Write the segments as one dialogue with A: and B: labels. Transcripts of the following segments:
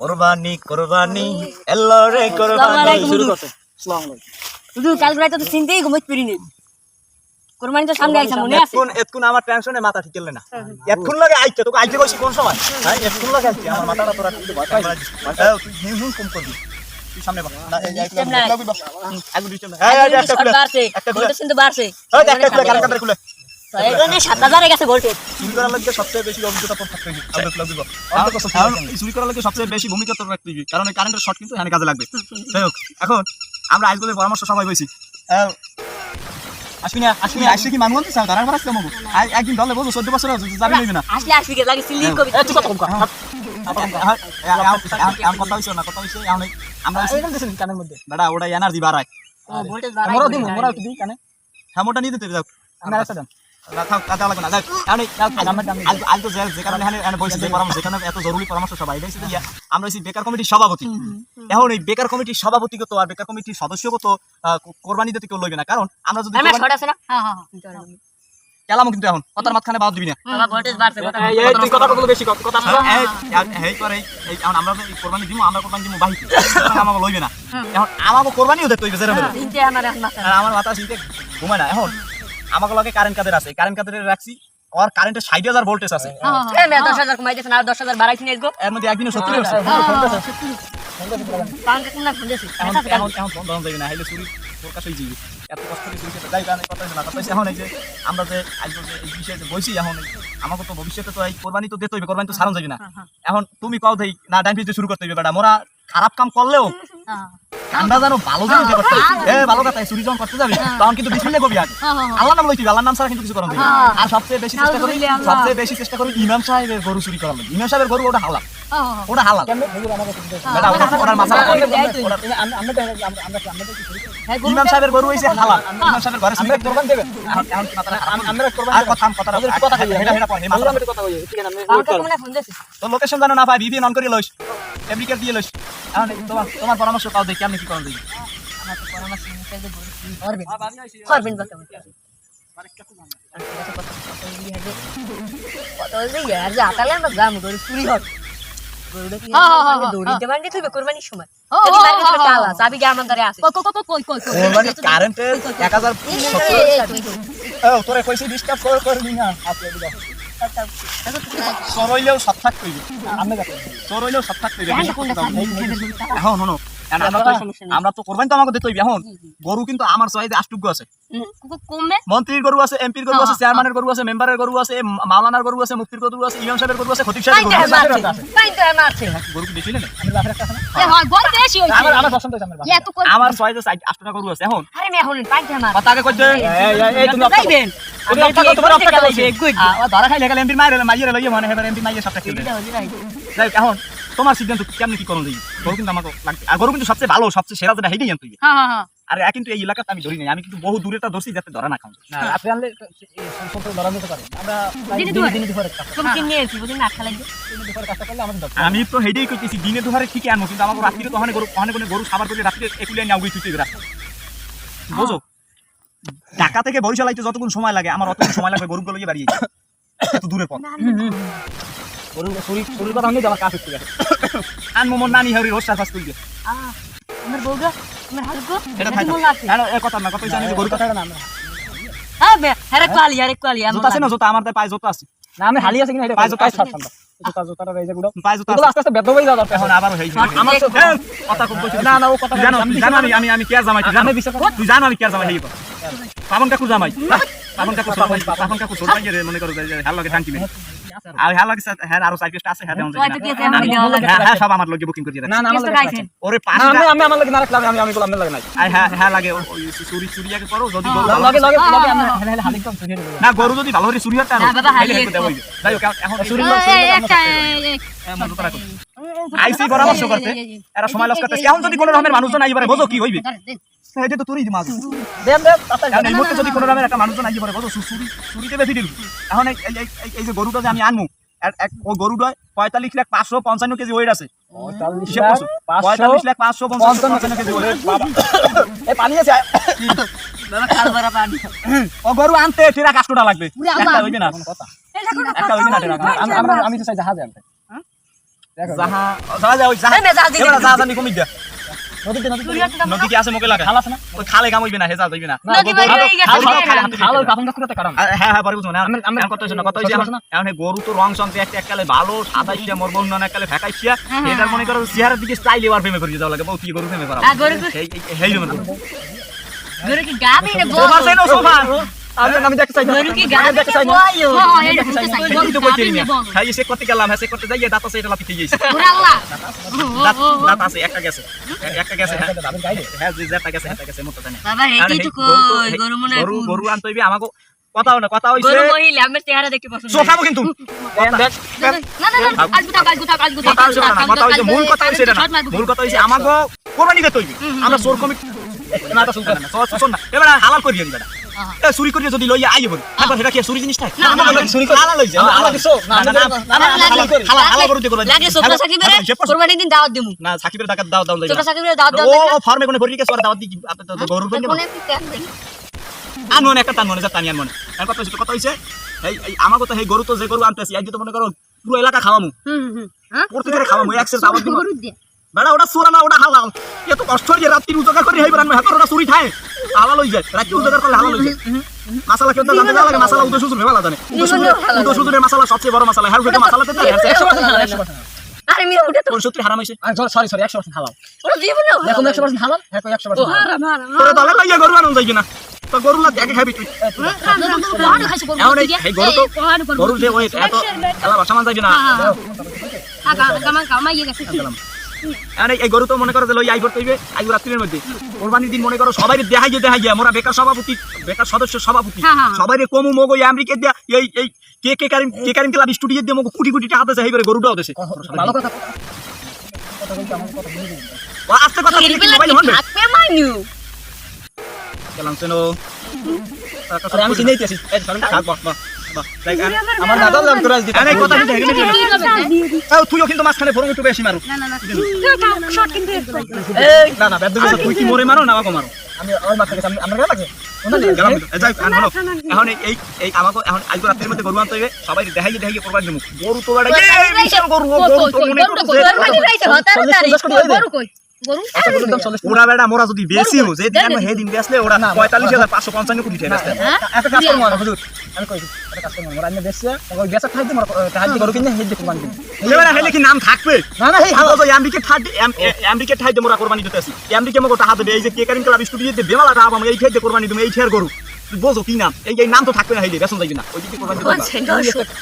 A: কোরবানি কোরবানি এলো রে কোরবানি
B: আলাইকুম।
A: শুরু
B: করছে শুধু কালকে রাতে তো চিনতেই ঘুমাইতে পারিনি কোরবানি তো সামনে আইসা মনে আছে
A: এতক্ষণ এতক্ষণ আমার টেনশনে মাথা ঠিক না এতক্ষণ লাগে আইতে তোকে আইতে কইছি কোন সময় হ্যাঁ এতক্ষণ লাগে আইতে আমার মাথাটা তোরা কিন্তু ভয় হ্যাঁ, তুই হিম হিম কম করবি তুই সামনে বস না এই
B: Disturb নাই।
A: একদু দিতে এই এই একটা খুলে একটা খুলে একটা খুলে কারেন্ট খুলে
B: এখানে
A: আমরা আমরা পরামর্শ সবাই আসবি না আসবি আসলে কি আমার আসলে একদিন দলে বসো চোদ্দ বছর হয়েছে, যাবি নিবি না?
B: আসলে আসবি কে লাগে সিলিং কবি।
A: তুই কথা কম হ্যাঁ, এখন- এখন- এখন কথা হইছে না কথা হইছে এখন এই- আমরা হইছি- বেটা ওটা এনার্জি বাড়ায়।
B: ভোল্টেজ
A: মোরা দিমু, মোরা দিই কানে। হ্যাঁ, মোটা নিয়ে দিতে যাও। না, থাক, এখন এই- আজ- আজ তো যে- যে কারণে এখানে- এখানে বসেছি, যে পরামর্শ, এখানে এত জরুরি পরামর্শ সভা, এটা হচ্ছে গিয়া, আমরা হচ্ছি বেকার কমিটির সভাপতি। এখন এই বেকার কমিটির সভাপতিগত আর বেকার কমিটির সদস্যগত আহ, কোরবানি দিতে কেউ লইবে না। কারণ আমরা যদি
B: আমার
A: কোরবানি-
B: শর্ট আছে না? হ্যাঁ হ্যাঁ হ্যাঁ।
A: কেলামও কিন্তু এখন। কথার মাঝখানে বাদ দিবি না।
B: কথা
A: এই- এই তুই কথা বললে বেশি কথা- কথা শোন। এই- এই- এই তোর এই- এই এখন আমরা তো এই কোরবানি দিমু, আমরা কোরবানি দিমু বাহিরে। আমাকে লইবে না। এখন আমাকে কোরবানিও হইবে, আর আমার মাথা ঘুমায় না। এখন আমাকে লগে কারেন্ট কাদের আছে? কারেন্ট কাদের রাখছি। আর কারেন্টের ষাট হাজার ভোল্টেজ আছে।
B: দশ হাজার কমাই দিয়েছেন আর দশ হাজার বাড়াইছি নিয়ে আসব
A: এর মধ্যে একদিনে সত্যি যে আমরা বইছি এখন আমাকে তো ভবিষ্যতে তো এই কোরবানি তো দিতে হইবে কোরবানি তো সারণ যাবে না। এখন তুমি দেই না ডাইন শুরু করতে হইবে বেটা। মোরা খারাপ কাম করলেও আমরা জানো ভালো জানো করতে এ ভালো কথা চুরি যখন করতে যাবি তখন কিন্তু বিসমিল্লাহ কবি আগে। আল্লাহ নাম লইতি আল্লাহর নাম ছাড়া কিন্তু কিছু
B: হ্যাঁ।
A: আর সবচেয়ে বেশি চেষ্টা করি সবচেয়ে বেশি চেষ্টা করি ইমাম সাহেবের গরু চুরি করার লাগে ইমাম সাহেবের গরু ওটা হালাল। ওটা হালাল। বেটা ওটা ওটার মাথা ইমাম সাহেবের গরু হইছে হালাল। ইমাম সাহেবের ঘরে চুরি করতে দেবে। এখন এখন কি মাথাটা খারাপ? আর কথা কথা কথা খাই হেডা হেডা পড়
B: কারণকে কোন না ফোন দিয়েছি
A: তো লোকেশন জানো না পাই ভিভিএন অন করে লইস। ফেব্রিকেট দিয়ে লইস। তোমার তোমার পরামর্শ পাও দেখি আমি কি করা দেখি
B: আমার তো পরামর্শ নিতে যে গরু চুরি করবেন করবেন বা কেমন কত হয়েছে ইয়ার যে আতালে আমরা গ্রাম গরু চুরি হবে গরুটা কি দৌড়িতে মারতে তুই কোরবানির সময় যদি মারতে তুই কালা চাবি কি আমার দ্বারা আছে
A: কোরবানি কারেন্টের 1070 ও তোরে কইছি ডিস্টার্ব করবি না সরইলেও সব থাকতে দেখো সরইলেও সব থাকতে এখন শোনো আমরা তো আমরা তো আমাকে দিতে হইবে এখন গরু কিন্তু আমার সহায় আষ্টুগ্য আছে।
B: কমবে
A: মন্ত্রীর গরু আছে এমপির গরু আছে চেয়ারম্যানের গরু আছে মেম্বারের গরু আছে মাওলানার গরু আছে মুফতির গরু আছে ইমাম সাহেবের গরু আছে খতিব সাহেবের গরু আছে।
B: তাই তো মারছে
A: গরু কি বেশি না?
B: আমার
A: ছয় আটটা গরু আছে এখন। অপটা করতে ধরা খাইলে গেলে এমপি মাইরে মাইরে লইয়ে মনে হেবার এমপি মাইরে সবটা খেলবে যাই এখন তোমার সিদ্ধান্ত কেমনে কি করণ দিই গরু কিন্তু আমাকে লাগবে। আর গরু কিন্তু সবচেয়ে ভালো সবচেয়ে সেরা যেটা হেইটাই আনতে আর কিন্তু এই এলাকাতে আমি ধরি নাই। আমি কিন্তু বহু দূরেটা ধরছি যাতে ধরা না খাও
B: তুমি কি নিয়ে এসেছি বুঝি না? খালাই
A: আমি তো হেইটাই কইতেছি দিনে দুহারে ঠিকই আনব কিন্তু আমাকে রাত্রিরে তো ওখানে গরু ওখানে কোনো গরু সাবার করে রাত্রিরে একুলিয়া নিয়ে আগুই তুইতে রাস্তা বুঝো? ঢাকা থেকে বরিশাল আইতে যতক্ষণ সময় লাগে আমার অতক্ষণ সময় লাগবে গরুগুলো লইয়ে বাড়িয়ে মোর নানি রোজ
B: আমার বউগা আমার
A: এটা
B: এটা
A: থাক হ্যাঁ এ কথা না কথা জানি গরু কথা না
B: হ্যাঁ বে আরে কোয়ালি আরে কোয়ালি আমি
A: জোতা আছে না জোতা? আমার তাই পায়ে জোতা আছে। পায়ে জোতা আছে। পায়ে জোতা আছে। এখন আবার হেই আমার কথা কম কইছিস না না ও কথা জানো জানো আমি আমি আমি কেয়ার জামাই তুই জানো তুই জানো আমি কেয়ার জামাই হেই পাবন কাকু জামাই। পাবন কাকু জামাই পাবন কাকু জামাই রে মনে করো হ্যাঁ লগে থাকি মে আর হ্যাঁ লাগছে হ্যাঁ আরও সাইড আছে হ্যাঁ
B: কয়টা কি আছে আমার দেওয়া ওরে
A: পাঁচ আমি আমি আমার লগে না করে আমি
B: আমি খাইছেন
A: লাগে না আই হ্যাঁ হ্যাঁ লাগে চুরি চুরি আগে করো যদি গরু ভালো- না গরু যদি ভালো করে চুরি
B: না, হারিয়ে গেছে।
A: যাই হোক এখন চুরি আইসি পরামর্শ করতে। এরা সময় লস করতে এখন যদি কোনো রকমের মানুষজন আইবারে বোঝো কি হইবে?
B: দেন।
A: এটা তো তুই দিমাগ এখন এই মুহূর্তে যদি কোনো রকমের একটা মানুষজন আইতে পারে বোঝো চুরি চুরিতে বেশি দিল এখন এই যে গরুটা যে আমি আনমু এক- এক ওই গরুটা পঁয়তাল্লিশ লাখ পাঁচশো পঞ্চান্ন কেজি ওয়েট আছে। পঁয়তাল্লিশ লাখ পাঁচশো পঞ্চান্ন কেজি ওয়েট
B: পানি
A: ও গরু আনতে টেরা কাষ্টটা লাগবে। একটা হইবে না একটা হইবে আমি তো চাই জাহাজে আনতে। যাহা যাহা যা ওই যাহা যাহা জানি কমি
B: না
A: নদী কি আছে মোকে লাগে।
C: খাল আছে না?
A: খালে কাম হইবে না হেজা যাইবে না। খাল-
C: কারণ?
A: হ্যাঁ হ্যাঁ পরে না কত হইছে না কত হইছে এখন
C: না?
A: গরু তো রং সং একটা এককালে ভালো সাদাইছিয়া মোর বন্ধু এককালে ফেকাইছিয়া
B: হ্যাঁ, হ্যাঁ,
A: মনে করো চেহারার দিকে স্টাইল এবার ফেমে করে যাওয়া লাগে। বউ কি গরু ফেমে করা
B: গরু কি গাবি না বল?
A: Sofa sofa.
C: আমি আমি দেখতে চাই না। আমি দেখতে চাই না।
B: বয়ো?
D: হ্যাঁ, হ্যাঁ, এটা বুঝতে চাই।
A: এই
D: গরু
A: তো কইতে না।
D: না
A: খাই সে করতে গেলাম? হ্যাঁ সে করতে যাইয়ে দাঁত আছে এটা লাফি গেছে।
B: আল্লাহ।
A: দাঁত দাঁত আছে একটা গেছে। একটা গেছে হ্যাঁ।
C: দাদা গাইলে
A: হ্যাঁ যে যেটা গেছে সেটা গেছে মতো জানে
B: বাবা,
A: এই
B: তো
A: তো-
B: কই, গরু মনে
A: গরু গরু আনতে আমাকে কথা না কথা হইছে
B: গরু মহিলা, আমার চেহারা দেখে পছন্দ
A: সোফাবো কিন্তু।
D: না, না, না, আজ গুতাও, আজ গুতাও, আজ গুতাও,
A: কথা হইছে মূল কথা হইছে এটা না। মূল কথা হইছে আমাকে কোরবানি দিতে হইবে। আমরা চোর কমিটি না তো শুনতে না চোর না। এবার হালাল করিয়ে দিবা চুরি করিয়ে যদি লইয়া আইয়ে বলি তারপর সেটা কি চুরি জিনিস
D: না, না, না,
A: চুরি করে হালাল হইছে
C: আমরা- আমরা কিছু না,
A: না না না না
C: করি।
A: করে
B: লাগে সোফা সাকিবের কোরবানির দিন দাওয়াত দিমু।
A: না সাকিবের টাকা দাও দাও
B: সোফা সাকিবের দাওয়াত
A: ও
B: দাও
A: ও ফার্মে কোনে ভরি দাওয়াত দি আপনি তো গরু পেন
B: কোনে
A: একটা টান মনে যা আনমন। আর কথা হইছে কথা হইছে এই তো এই গরু তো যে গরু আনতেছি আজ তো মনে করো পুরো এলাকা খাওয়ামু।
D: হুম, হুম, হ্যাঁ?
A: খাওয়ামু দাওয়াত
D: গরু
A: বেড়া ওটা চোরা না ওটা হালাল। এত কষ্ট হয়ে রাত্রি উজাগার করে হইবার আমি হাতের ওটা চুরি খায় হালাল হই যায় রাত্রি উজাগার করলে হালাল হই যায় মাসালা কেউ তো জানতে না লাগে মাসালা উদয় সুজুর ভালো জানে উদয় সুজুরের মাসালা সবচেয়ে বড় মাসালা হ্যাঁ ওটা মাসালা দিতে
C: একশো পার্সেন্ট হালাল একশো
B: আরে মিয়া ওটা তো
A: কোন সত্যি হারাম হইছে
C: সরি সরি একশো পার্সেন্ট হালাল
B: ওটা দিব না
C: দেখুন একশো পার্সেন্ট হালাল হ্যাঁ একশো পার্সেন্ট
D: হারাম, হারাম,
A: তোরে দলে লইয়া গরু আনন যাই না তো গরু না দেখে খাবি তুই এখন এই গরু তো
D: গরু
A: যে ওই এত খেলা বাসা যাবি না
D: হ্যাঁ, হ্যাঁ, হ্যাঁ, গামা- গামাইয়ে গেছে।
A: এখন এই- গরু তো মনে করো যে লই আইবর তৈবে আইবর রাত্রির মধ্যে। কোরবানির দিন মনে করো সবাই দেখাই গিয়ে দেখাই মোরা বেকার সভাপতি বেকার সদস্য সভাপতি।
D: হ্যাঁ, হ্যাঁ।
A: সবাই কমু মগো আমেরিকা দিয়া এই এই কে কে কারিম কে কারিম ক্লাব স্টুডিও দিয়ে মগো কোটি কোটি টাকা দেছে এইবারে গরুটাও দেছে।
C: ভালো কথা।
A: আস্তে কথা বলি, মোবাইল
B: মাইনু
A: কেলাম সেনো
C: আরে আমি চিনেই
A: এই চল থাক গান
C: আমার দাদাও জানতো রাজ দিতে
A: আরে কথা কিন্তু হেগেলে
D: কি হবে, হ্যাঁ?
A: ও তুইও কিন্তু মাঝখানে ফরম একটু বেশি মারো
D: না, না, না। শর্ট কিন্তু
A: এই না না বেদ তুই কি মরে মারো না আমাকে মারো
C: আমি আমরা
A: কিন্তু। এই যাই এখন এই- এই এই আমাকে এখন আজ রাতের মধ্যে গরু আনতে হবে সবাই দেখাই দেখাই করবার গরু তো গরু গরু তো মনে
C: কোটি হয়ে
A: ওরা বেড়া মোরা যদি বেশিও যে দিন আমরা সেদিন বেচলে ওরা পঁয়তাল্লিশ হাজার পাঁচশো পঞ্চান্ন কোটি টাকা বেচতে
D: হ্যাঁ?
C: একটা কাজ করব হুজুর আমি কই একটা কাজ করব বেশি ওই কিনে হেড দিয়ে কোরবানি দিই
A: এবারে হেলে কি নাম থাকবে?
C: না না এই
A: হালো তো আমেরিকা মোরা কোরবানি মগো টাকা দেবে এই যে কে কারিম ক্লাব স্টুডিওতে বেমালা টাকা এই দে কোরবানি দিবে এই গরু। তুই বোঝো কি নাম এই এই নাম তো থাকবে না হেলে বেসন যাইবি না ওই দিকে কোরবানি দিতে পারবা।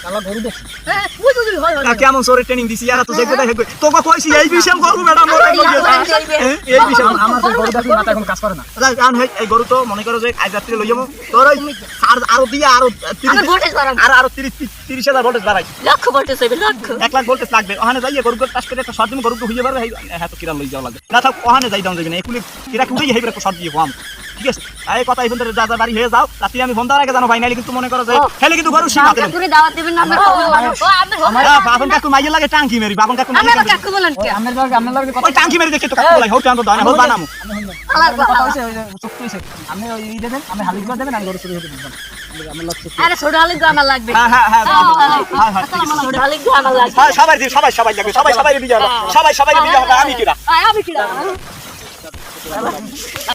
C: কালা গরু
A: তা। কেমন সরে ট্রেনিং দিছি? আর তো দেখবে দেখবে তোকে কইছি এই বিশাল গরু ম্যাডাম এই গরু এই বিশাল
C: আমার তো গরু দেখি মাথা এখন কাজ করে না।
A: কারণ এই- এই গরু তো মনে করো যে আজ রাত্রে লই যাব। তোর ওই আর আরও দিয়ে
B: আরও ভোল্টেজ
A: আর ভোল্টেজ বাড়াই
B: ভোল্টেজ হইবে
A: এক লাখ ভোল্টেজ লাগবে। ওখানে যাইয়ে গরু টাচ করে একটা শর্ট দিন গরু হ্যাঁ তো কিরা লই যাওয়া লাগবে না থাক ওখানে যাই দাম যাবে না একুলে কিরা কুড়ি একটা শর্ট দিয়ে ঠিক আছে এই কথা এই বন্ধুরা যা যা বাড়ি হয়ে যাও রাত্রি আমি ফোন দেওয়ার আগে জানো ভাই নাইলে কিন্তু মনে করো যে হেলে কিন্তু গরু সীমা দেবেন
B: কাকুরে দাওয়াত দিবেন না আমরা খাব।
D: ও, আমার হোক।
A: হ্যাঁ, বাবন কাকু মাইয়ে লাগে টাঙ্কি মেরি বাবন কাকু
B: আমি
A: মাইয়ে লাগে
B: কাকু বলেন কে
C: আমার লাগে আমার লাগে কথা
A: টাঙ্কি মেরি দেখে তো কাকু লাই হোক টাঙ্কি দাও না হোক বানামু
B: আলার
C: কথা হইছে চুক্তি হইছে আপনি ওই ই দেবেন আমি হালিশ করে দেবেন আমি গরু চুরি হতে দিবেন
B: আরে ছোট আলু তো আমার লাগবে
A: হ্যাঁ হ্যাঁ হ্যাঁ হ্যাঁ হ্যাঁ
B: ছোট আলু তো আমার লাগবে
A: হ্যাঁ সবাই সবাই সবাই লাগবে সবাই সবাই দিয়ে হবে সবাই সবাই দিয়ে আমি কিরা
D: আমি কিরা